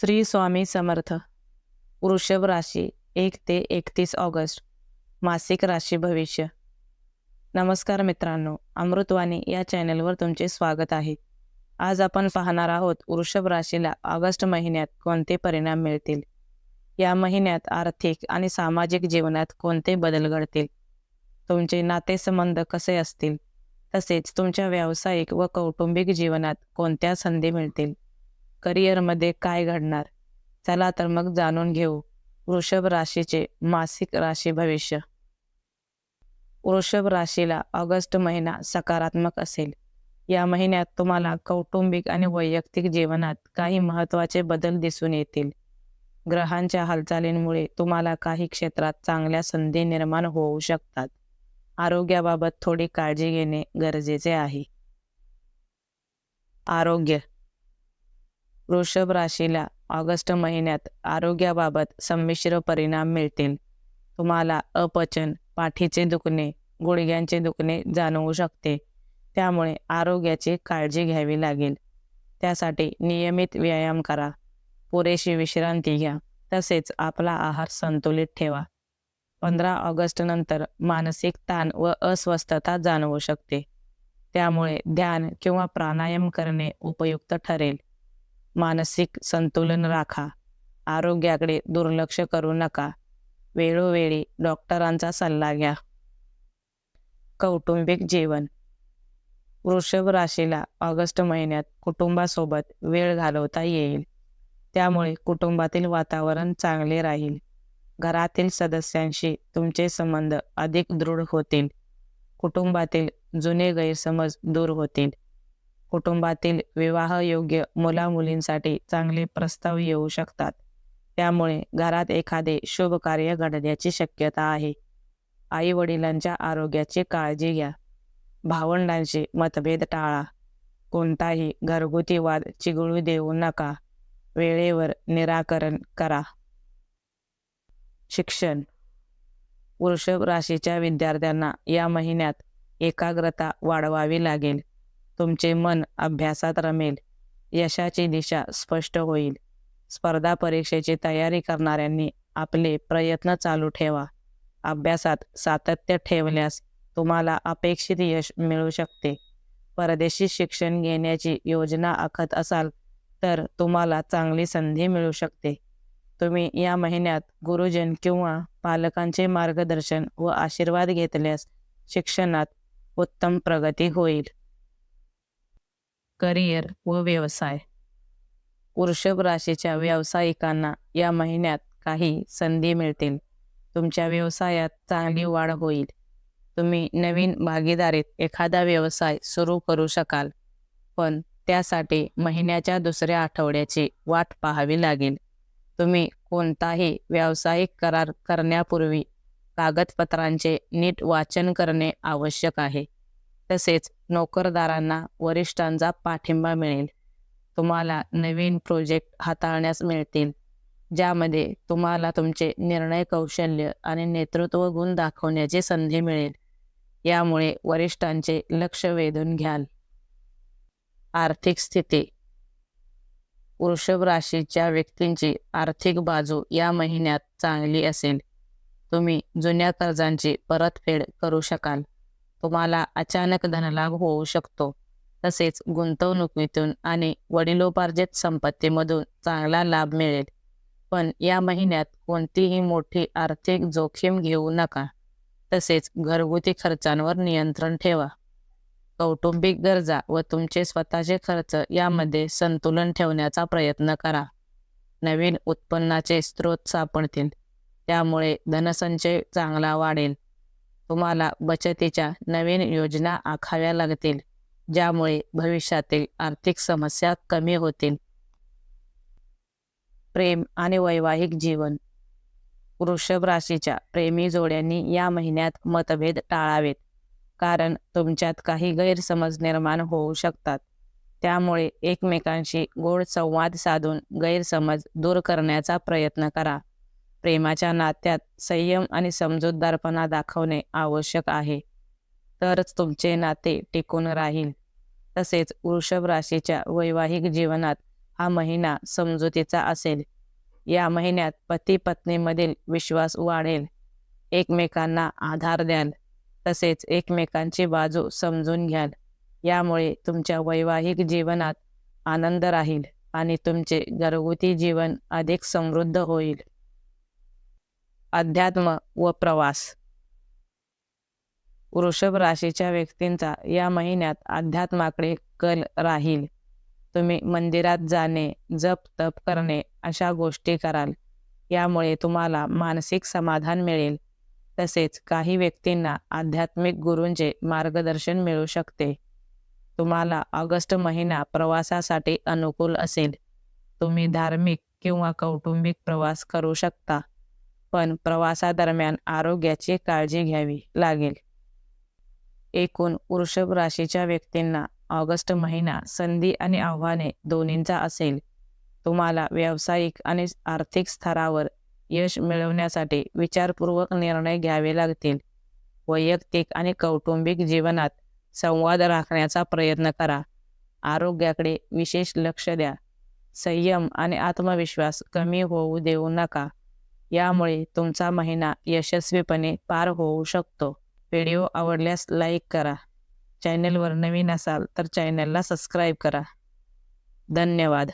श्री स्वामी समर्थ. वृषभ राशी एक ते एकतीस ऑगस्ट. मासिक राशी भविष्य. नमस्कार मित्रांनो अमृतवाणी या चॅनलवर तुमचे स्वागत आहे. आज आपण पाहणार आहोत वृषभ राशीला ऑगस्ट महिन्यात कोणते परिणाम मिळतील? या महिन्यात आर्थिक आणि सामाजिक जीवनात कोणते बदल घडतील? तुमचे नातेसंबंध कसे असतील? तसेच तुमच्या व्यावसायिक व कौटुंबिक जीवनात कोणत्या संधी मिळतील? करिअरमध्ये काय घडणार? चला तर मग जाणून घेऊ. वृषभ राशीचे मासिक राशी भविष्य. वृषभ राशीला ऑगस्ट महिना सकारात्मक असेल. या महिन्यात तुम्हाला कौटुंबिक आणि वैयक्तिक जीवनात काही महत्त्वाचे बदल दिसून येतील. ग्रहांच्या हालचालींमुळे तुम्हाला काही क्षेत्रात चांगल्या संधी निर्माण होऊ शकतात. आरोग्याबाबत थोडी काळजी घेणे गरजेचे आहे. आरोग्य वृषभ राशीला ऑगस्ट महिन्यात आरोग्याबाबत संमिश्र परिणाम मिळतील. तुम्हाला अपचन पाठीचे दुखणे गुडघ्यांचे दुखणे जाणवू शकते. त्यामुळे आरोग्याची काळजी घ्यावी लागेल. त्यासाठी नियमित व्यायाम करा. पुरेशी विश्रांती घ्या. तसेच आपला आहार संतुलित ठेवा. पंधरा ऑगस्ट नंतर मानसिक ताण व अस्वस्थता जाणवू शकते. त्यामुळे ध्यान किंवा प्राणायाम करणे उपयुक्त ठरेल. मानसिक संतुलन राखा. आरोग्याकडे दुर्लक्ष करू नका. वेळोवेळी डॉक्टरांचा सल्ला घ्या. कौटुंबिक जीवन वृषभ राशीला ऑगस्ट महिन्यात कुटुंबासोबत वेळ घालवता येईल. त्यामुळे कुटुंबातील वातावरण चांगले राहील. घरातील सदस्यांशी तुमचे संबंध अधिक दृढ होतील. कुटुंबातील जुने गैरसमज दूर होतील. कुटुंबातील विवाहयोग्य मुलामुलींसाठी चांगले प्रस्ताव येऊ शकतात. त्यामुळे घरात एखादे शुभ कार्य घडण्याची शक्यता आहे. आई वडिलांच्या आरोग्याची काळजी घ्या. भावंडांशी मतभेद टाळा. कोणताही घरगुती वाद चिघळू देऊ नका. वेळेवर निराकरण करा. शिक्षण. वृषभ राशीच्या विद्यार्थ्यांना या महिन्यात एकाग्रता वाढवावी लागेल. तुमचे मन अभ्यासात रमेल. यशाची दिशा स्पष्ट होईल. स्पर्धा परीक्षेची तयारी करणाऱ्यांनी आपले प्रयत्न चालू ठेवा. अभ्यासात सातत्य ठेवल्यास तुम्हाला अपेक्षित यश मिळू शकते. परदेशी शिक्षण घेण्याची योजना आखत असाल तर तुम्हाला चांगली संधी मिळू शकते. तुम्ही या महिन्यात गुरुजन किंवा पालकांचे मार्गदर्शन व आशीर्वाद घेतल्यास शिक्षणात उत्तम प्रगती होईल. करिअर व व्यवसाय. वृषभ राशीच्या व्यावसायिकांना या महिन्यात काही संधी मिळतील. तुमच्या व्यवसायात चांगली वाढ होईल. तुम्ही नवीन भागीदारीत एखादा व्यवसाय सुरू करू शकाल. पण त्यासाठी महिन्याच्या दुसऱ्या आठवड्याची वाट पाहावी लागेल. तुम्ही कोणताही व्यावसायिक करार करण्यापूर्वी कागदपत्रांचे नीट वाचन करणे आवश्यक आहे. तसेच नोकरदारांना वरिष्ठांचा पाठिंबा मिळेल. तुम्हाला नवीन प्रोजेक्ट हाताळण्यास मिळतील ज्यामध्ये तुम्हाला तुमचे निर्णय कौशल्य आणि नेतृत्व गुण दाखवण्याची संधी मिळेल. यामुळे वरिष्ठांचे लक्ष वेधून घ्याल. आर्थिक स्थिती. वृषभ राशीच्या व्यक्तींची आर्थिक बाजू या महिन्यात चांगली असेल. तुम्ही जुन्या कर्जांची परतफेड करू शकाल. तुम्हाला अचानक धनलाभ होऊ शकतो. तसेच गुंतवणुकीतून आणि वडिलोपार्जित संपत्तीमधून चांगला लाभ मिळेल. पण या महिन्यात कोणतीही मोठी आर्थिक जोखीम घेऊ नका. तसेच घरगुती खर्चांवर नियंत्रण ठेवा. कौटुंबिक गरजा व तुमचे स्वतःचे खर्च यामध्ये संतुलन ठेवण्याचा प्रयत्न करा. नवीन उत्पन्नाचे स्रोत सापडतील. त्यामुळे धनसंचय चांगला वाढेल. तुम्हाला बचतीच्या नवीन योजना आखाव्या लागतील ज्यामुळे भविष्यातील आर्थिक समस्या कमी होतील. प्रेम आणि वैवाहिक जीवन. वृषभ राशीच्या प्रेमी जोड्यांनी या महिन्यात मतभेद टाळावेत कारण तुमच्यात काही गैरसमज निर्माण होऊ शकतात. त्यामुळे एकमेकांशी गोड संवाद साधून गैरसमज दूर करण्याचा प्रयत्न करा. प्रेमाच्या नात्यात संयम आणि समजूतदारपणा दाखवणे आवश्यक आहे. तरच तुमचे नाते टिकून राहील. तसेच वृषभ राशीच्या वैवाहिक जीवनात हा महिना समजुतीचा असेल. या महिन्यात पती पत्नीमधील विश्वास वाढेल. एकमेकांना आधार द्याल. तसेच एकमेकांची बाजू समजून घ्याल. यामुळे तुमच्या वैवाहिक जीवनात आनंद राहील आणि तुमचे घरगुती जीवन अधिक समृद्ध होईल. अध्यात्म व प्रवास. वृषभ राशीच्या व्यक्तींचा या महिन्यात अध्यात्माकडे कल राहील. तुम्ही मंदिरात जाणे जप तप करणे अशा गोष्टी कराल. यामुळे तुम्हाला मानसिक समाधान मिळेल. तसेच काही व्यक्तींना आध्यात्मिक गुरूंचे मार्गदर्शन मिळू शकते. तुम्हाला ऑगस्ट महिना प्रवासासाठी अनुकूल असेल. तुम्ही धार्मिक किंवा कौटुंबिक प्रवास करू शकता. पण प्रवासादरम्यान आरोग्याची काळजी घ्यावी लागेल. एकूण वृषभ राशीच्या व्यक्तींना ऑगस्ट महिना संधी आणि आव्हाने दोन्हींचा असेल. तुम्हाला व्यावसायिक आणि आर्थिक स्तरावर यश मिळवण्यासाठी विचारपूर्वक निर्णय घ्यावे लागतील. वैयक्तिक आणि कौटुंबिक जीवनात संवाद राखण्याचा प्रयत्न करा. आरोग्याकडे विशेष लक्ष द्या. संयम आणि आत्मविश्वास कमी होऊ देऊ नका. यामुळे तुमचा महिना यशस्वीपणे पार होऊ शकतो. व्हिडिओ आवडल्यास लाईक करा. चॅनलवर नवीन असाल तर चॅनलला सबस्क्राईब करा. धन्यवाद.